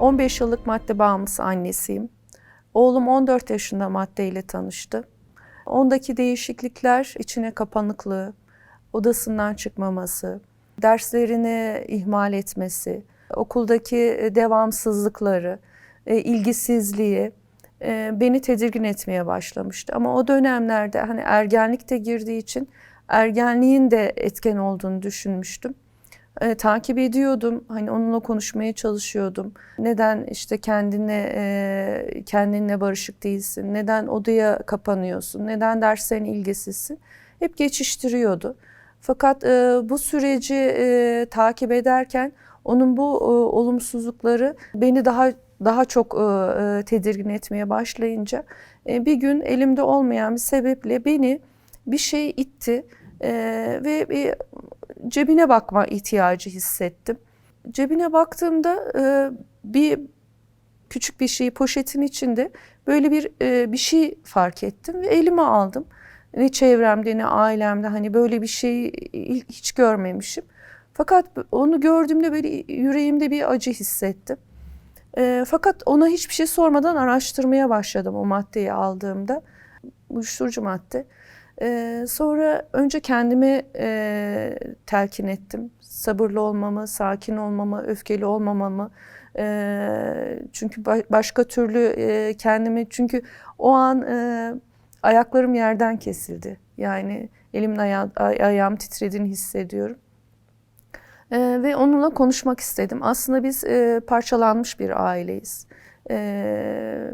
15 yıllık madde bağımlısı annesiyim. Oğlum 14 yaşında maddeyle tanıştı. Ondaki değişiklikler içine kapanıklığı, odasından çıkmaması, derslerini ihmal etmesi, okuldaki e, devamsızlıkları, e, ilgisizliği e, beni tedirgin etmeye başlamıştı. Ama o dönemlerde hani ergenlik de girdiği için ergenliğin de etken olduğunu düşünmüştüm. E, takip ediyordum. Hani onunla konuşmaya çalışıyordum. Neden işte kendine e, kendinle barışık değilsin? Neden odaya kapanıyorsun? Neden derslerine ilgisizsin? Hep geçiştiriyordu. Fakat e, bu süreci e, takip ederken onun bu e, olumsuzlukları beni daha daha çok e, e, tedirgin etmeye başlayınca e, bir gün elimde olmayan bir sebeple beni bir şey itti e, ve bir cebine bakma ihtiyacı hissettim. Cebine baktığımda e, bir küçük bir şeyi poşetin içinde böyle bir e, bir şey fark ettim ve elime aldım. Ne çevremde ne ailemde hani böyle bir şeyi hiç görmemişim. Fakat onu gördüğümde böyle yüreğimde bir acı hissettim. E, fakat ona hiçbir şey sormadan araştırmaya başladım o maddeyi aldığımda. Uyuşturucu madde. E, sonra önce kendime e, telkin ettim. Sabırlı olmamı, sakin olmamı, öfkeli olmamamı. E, çünkü başka türlü e, kendimi... Çünkü o an e, ayaklarım yerden kesildi. Yani elimin aya ayağım titrediğini hissediyorum. E, ve onunla konuşmak istedim. Aslında biz e, parçalanmış bir aileyiz. E,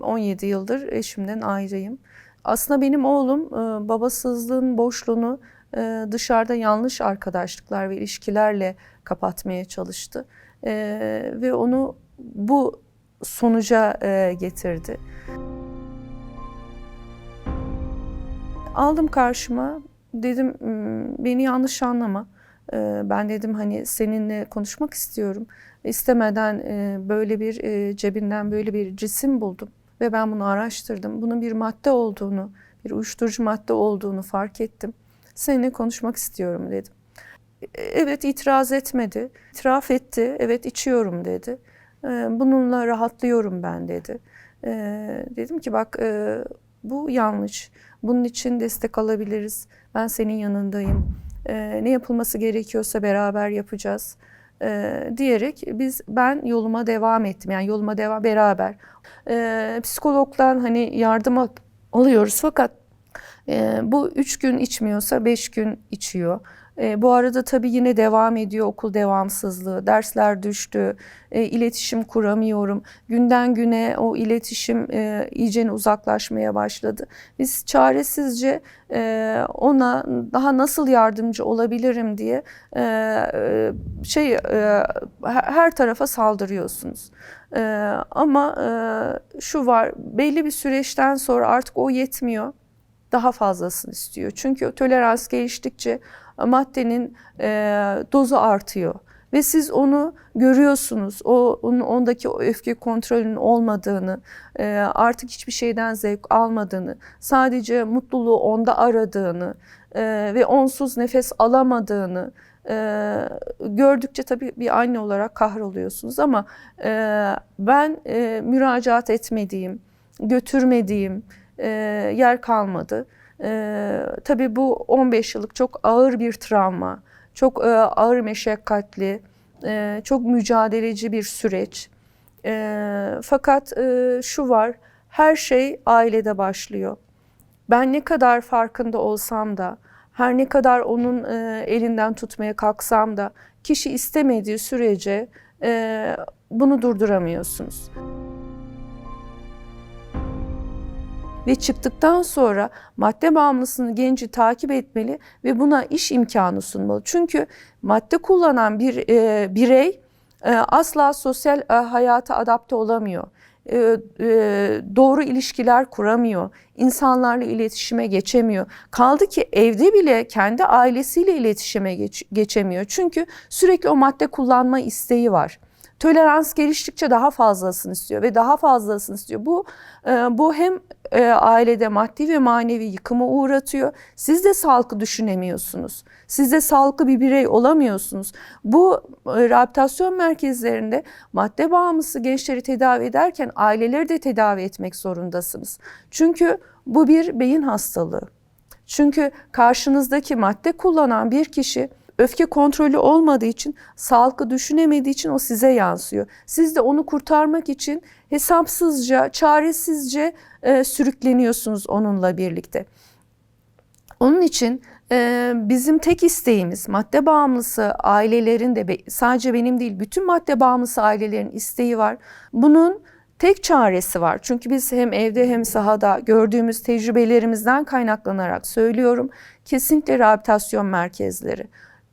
17 yıldır eşimden ayrıyım. Aslında benim oğlum e, babasızlığın boşluğunu e, dışarıda yanlış arkadaşlıklar ve ilişkilerle kapatmaya çalıştı. E, ve onu bu sonuca getirdi. Aldım karşıma, dedim hmm, beni yanlış anlama. Ben dedim hani seninle konuşmak istiyorum. İstemeden böyle bir cebinden böyle bir cisim buldum. Ve ben bunu araştırdım. Bunun bir madde olduğunu, bir uyuşturucu madde olduğunu fark ettim. Seninle konuşmak istiyorum dedim. E, evet itiraz etmedi. İtiraf etti. Evet içiyorum dedi. E, bununla rahatlıyorum ben dedi. E, dedim ki bak bu yanlış. Bunun için destek alabiliriz. Ben senin yanındayım. Ne yapılması gerekiyorsa beraber yapacağız e, diyerek biz ben yoluma devam ettim. Yani yoluma devam beraber. E, psikologdan hani yardım alıyoruz fakat e, bu üç gün içmiyorsa beş gün içiyor. E, bu arada tabii yine devam ediyor okul devamsızlığı, dersler düştü, e, iletişim kuramıyorum. Günden güne o iletişim e, iyice uzaklaşmaya başladı. Biz çaresizce e, ona daha nasıl yardımcı olabilirim diye e, e şey e, her tarafa saldırıyorsunuz. E, ama e, şu var, belli bir süreçten sonra artık o yetmiyor daha fazlasını istiyor. Çünkü tolerans geliştikçe maddenin e, dozu artıyor ve siz onu görüyorsunuz. O onun ondaki o öfke kontrolünün olmadığını, e, artık hiçbir şeyden zevk almadığını, sadece mutluluğu onda aradığını e, ve onsuz nefes alamadığını e, gördükçe tabii bir anne olarak kahroluyorsunuz ama e, ben e, müracaat etmediğim, götürmediğim e, yer kalmadı. Ee, tabii bu 15 yıllık çok ağır bir travma, çok e, ağır meşakkatli, e, çok mücadeleci bir süreç. E, fakat e, şu var, her şey ailede başlıyor. Ben ne kadar farkında olsam da, her ne kadar onun e, elinden tutmaya kalksam da, kişi istemediği sürece e, bunu durduramıyorsunuz. Ve çıktıktan sonra madde bağımlısını genci takip etmeli ve buna iş imkanı sunmalı. Çünkü madde kullanan bir e, birey e, asla sosyal e, hayata adapte olamıyor. E, e, doğru ilişkiler kuramıyor, insanlarla iletişime geçemiyor. Kaldı ki evde bile kendi ailesiyle iletişime geç, geçemiyor. Çünkü sürekli o madde kullanma isteği var tolerans geliştikçe daha fazlasını istiyor ve daha fazlasını istiyor. Bu e, bu hem e, ailede maddi ve manevi yıkıma uğratıyor. Siz de sağlıklı düşünemiyorsunuz. Siz de sağlıklı bir birey olamıyorsunuz. Bu e, rehabilitasyon merkezlerinde madde bağımlısı gençleri tedavi ederken aileleri de tedavi etmek zorundasınız. Çünkü bu bir beyin hastalığı. Çünkü karşınızdaki madde kullanan bir kişi öfke kontrolü olmadığı için, sağlıklı düşünemediği için o size yansıyor. Siz de onu kurtarmak için hesapsızca, çaresizce e, sürükleniyorsunuz onunla birlikte. Onun için e, bizim tek isteğimiz madde bağımlısı ailelerin de sadece benim değil bütün madde bağımlısı ailelerin isteği var. Bunun tek çaresi var. Çünkü biz hem evde hem sahada gördüğümüz tecrübelerimizden kaynaklanarak söylüyorum. Kesinlikle rehabilitasyon merkezleri.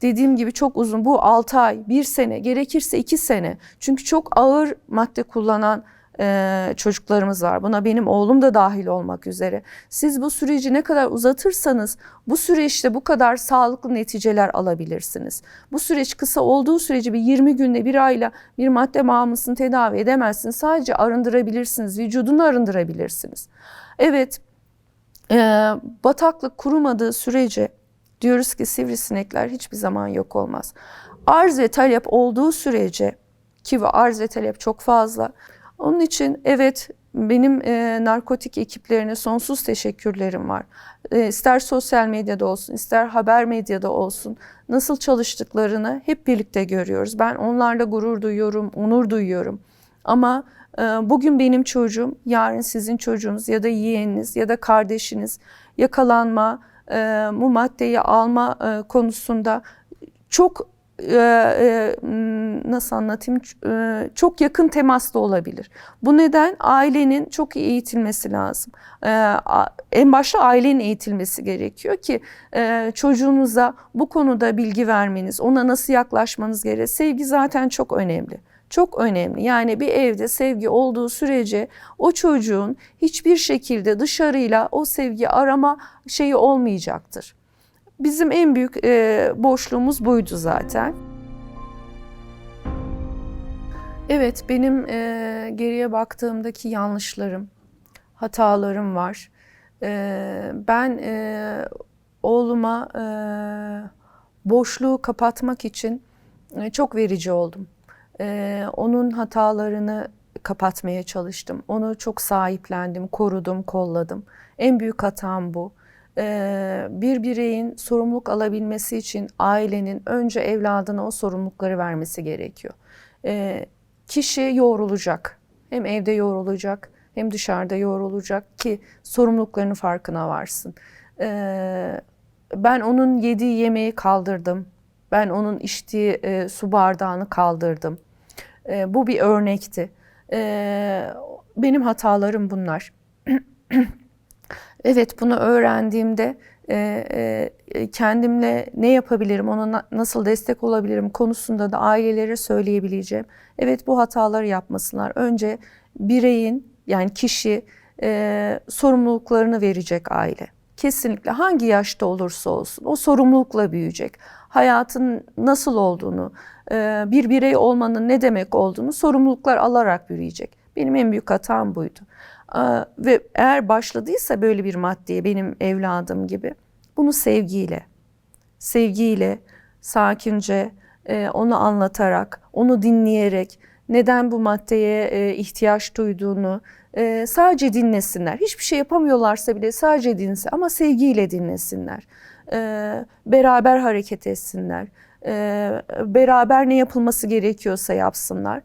Dediğim gibi çok uzun bu 6 ay, 1 sene, gerekirse 2 sene. Çünkü çok ağır madde kullanan e, çocuklarımız var. Buna benim oğlum da dahil olmak üzere. Siz bu süreci ne kadar uzatırsanız bu süreçte bu kadar sağlıklı neticeler alabilirsiniz. Bu süreç kısa olduğu sürece bir 20 günde bir ayla bir madde bağımlısını tedavi edemezsiniz. Sadece arındırabilirsiniz, vücudunu arındırabilirsiniz. Evet, e, bataklık kurumadığı sürece diyoruz ki sivrisinekler hiçbir zaman yok olmaz. Arz ve talep olduğu sürece ki arz ve talep çok fazla onun için evet benim e, narkotik ekiplerine sonsuz teşekkürlerim var. E, ister sosyal medyada olsun, ister haber medyada olsun nasıl çalıştıklarını hep birlikte görüyoruz. Ben onlarla gurur duyuyorum, onur duyuyorum. Ama e, bugün benim çocuğum, yarın sizin çocuğunuz ya da yeğeniniz ya da kardeşiniz yakalanma, e, bu maddeyi alma e, konusunda çok e, e, nasıl anlatayım e, çok yakın temaslı olabilir. Bu neden ailenin çok iyi eğitilmesi lazım. En başta ailenin eğitilmesi gerekiyor ki çocuğunuza bu konuda bilgi vermeniz, ona nasıl yaklaşmanız gerekiyor. Sevgi zaten çok önemli. Çok önemli. Yani bir evde sevgi olduğu sürece o çocuğun hiçbir şekilde dışarıyla o sevgi arama şeyi olmayacaktır. Bizim en büyük e, boşluğumuz buydu zaten. Evet, benim e, geriye baktığımdaki yanlışlarım, hatalarım var. E, ben e, oğluma e, boşluğu kapatmak için e, çok verici oldum. E, onun hatalarını kapatmaya çalıştım. Onu çok sahiplendim, korudum, kolladım. En büyük hatam bu. Ee, bir bireyin sorumluluk alabilmesi için ailenin önce evladına o sorumlulukları vermesi gerekiyor. Ee, kişi yoğrulacak. Hem evde yoğrulacak hem dışarıda yoğrulacak ki sorumluluklarının farkına varsın. Ee, ben onun yediği yemeği kaldırdım. Ben onun içtiği e, su bardağını kaldırdım. Bu bir örnekti. Benim hatalarım bunlar. Evet bunu öğrendiğimde e, e, kendimle ne yapabilirim, ona na, nasıl destek olabilirim konusunda da ailelere söyleyebileceğim. Evet bu hataları yapmasınlar. Önce bireyin yani kişi e, sorumluluklarını verecek aile. Kesinlikle hangi yaşta olursa olsun o sorumlulukla büyüyecek. Hayatın nasıl olduğunu, e, bir birey olmanın ne demek olduğunu sorumluluklar alarak büyüyecek. Benim en büyük hatam buydu. Ve eğer başladıysa böyle bir maddeye benim evladım gibi bunu sevgiyle, sevgiyle, sakince e, onu anlatarak, onu dinleyerek neden bu maddeye e, ihtiyaç duyduğunu e, sadece dinlesinler. Hiçbir şey yapamıyorlarsa bile sadece dinse ama sevgiyle dinlesinler. Beraber hareket etsinler. Beraber ne yapılması gerekiyorsa yapsınlar.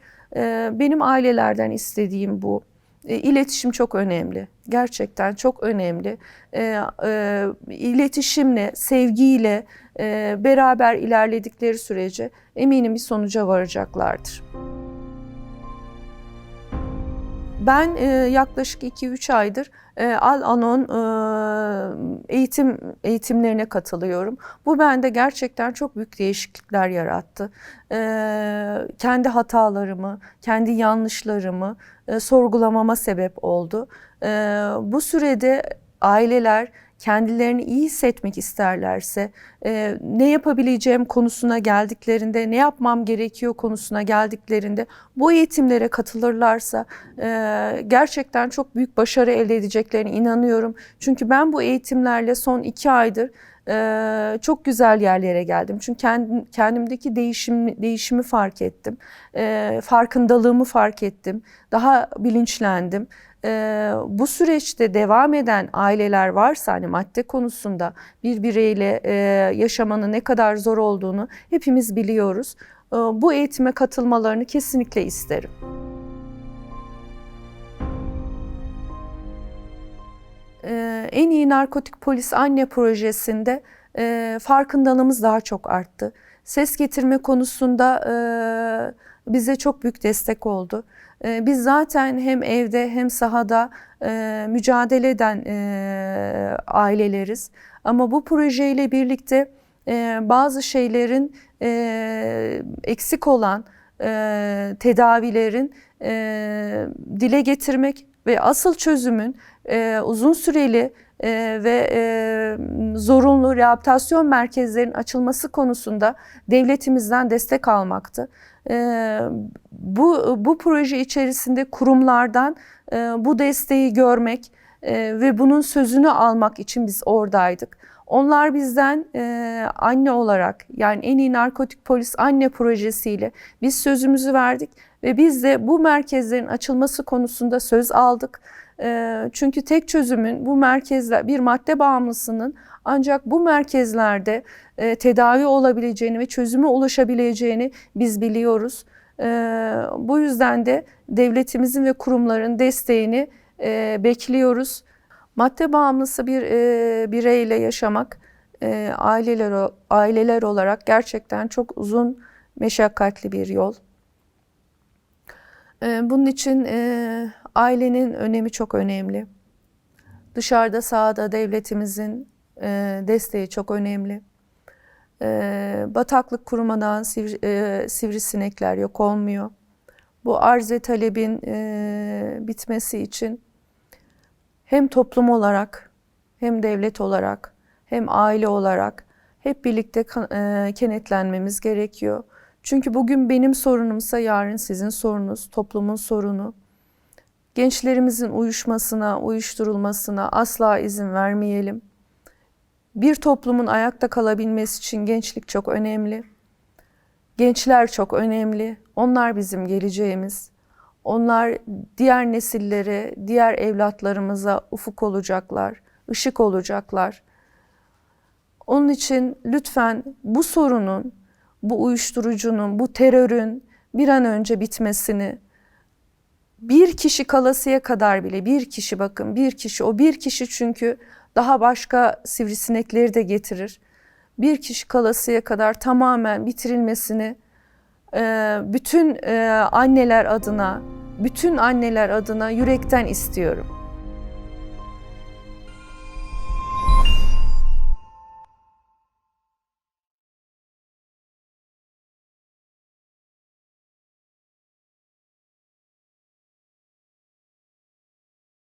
Benim ailelerden istediğim bu. E, iletişim çok önemli. Gerçekten çok önemli. E, e, iletişimle, sevgiyle e, beraber ilerledikleri sürece eminim bir sonuca varacaklardır. Ben e, yaklaşık 2-3 aydır e, Al-Anon e, eğitim eğitimlerine katılıyorum. Bu bende gerçekten çok büyük değişiklikler yarattı. E, kendi hatalarımı, kendi yanlışlarımı e, sorgulamama sebep oldu. E, bu sürede aileler kendilerini iyi hissetmek isterlerse, e, ne yapabileceğim konusuna geldiklerinde, ne yapmam gerekiyor konusuna geldiklerinde bu eğitimlere katılırlarsa e, gerçekten çok büyük başarı elde edeceklerine inanıyorum. Çünkü ben bu eğitimlerle son iki aydır e, çok güzel yerlere geldim. Çünkü kendim, kendimdeki değişim, değişimi fark ettim. Farkındalığımı fark ettim. Daha bilinçlendim. E, bu süreçte devam eden aileler varsa hani madde konusunda bir bireyle e, yaşamanın ne kadar zor olduğunu hepimiz biliyoruz. E, bu eğitime katılmalarını kesinlikle isterim. Ee, en iyi narkotik polis anne projesinde e, farkındalığımız daha çok arttı. Ses getirme konusunda e, bize çok büyük destek oldu. E, biz zaten hem evde hem sahada e, mücadele eden e, aileleriz. Ama bu projeyle birlikte e, bazı şeylerin eksik olan tedavilerin dile getirmek ve asıl çözümün uzun süreli ve zorunlu rehabilitasyon merkezlerinin açılması konusunda devletimizden destek almaktı. E, bu bu proje içerisinde kurumlardan e, bu desteği görmek e, ve bunun sözünü almak için biz oradaydık. Onlar bizden e, anne olarak yani en iyi narkotik polis anne projesiyle biz sözümüzü verdik ve biz de bu merkezlerin açılması konusunda söz aldık. E, çünkü tek çözümün bu merkezler bir madde bağımlısının ancak bu merkezlerde e, tedavi olabileceğini ve çözüme ulaşabileceğini biz biliyoruz. E, bu yüzden de devletimizin ve kurumların desteğini e, bekliyoruz. Madde bağımlısı bir e, bireyle yaşamak aileler aileler olarak gerçekten çok uzun meşakkatli bir yol. E, bunun için ailenin önemi çok önemli. Dışarıda sahada devletimizin e, desteği çok önemli. E, bataklık kurumadan sivri, e, sivrisinekler yok olmuyor. Bu arz ve talebin e, bitmesi için hem toplum olarak hem devlet olarak hem aile olarak hep birlikte e, kenetlenmemiz gerekiyor. Çünkü bugün benim sorunumsa yarın sizin sorunuz, toplumun sorunu. Gençlerimizin uyuşmasına, uyuşturulmasına asla izin vermeyelim. Bir toplumun ayakta kalabilmesi için gençlik çok önemli. Gençler çok önemli. Onlar bizim geleceğimiz. Onlar diğer nesillere, diğer evlatlarımıza ufuk olacaklar, ışık olacaklar. Onun için lütfen bu sorunun, bu uyuşturucunun, bu terörün bir an önce bitmesini, bir kişi kalasıya kadar bile bir kişi bakın bir kişi o bir kişi çünkü daha başka sivrisinekleri de getirir. Bir kişi kalasıya kadar tamamen bitirilmesini bütün anneler adına bütün anneler adına yürekten istiyorum.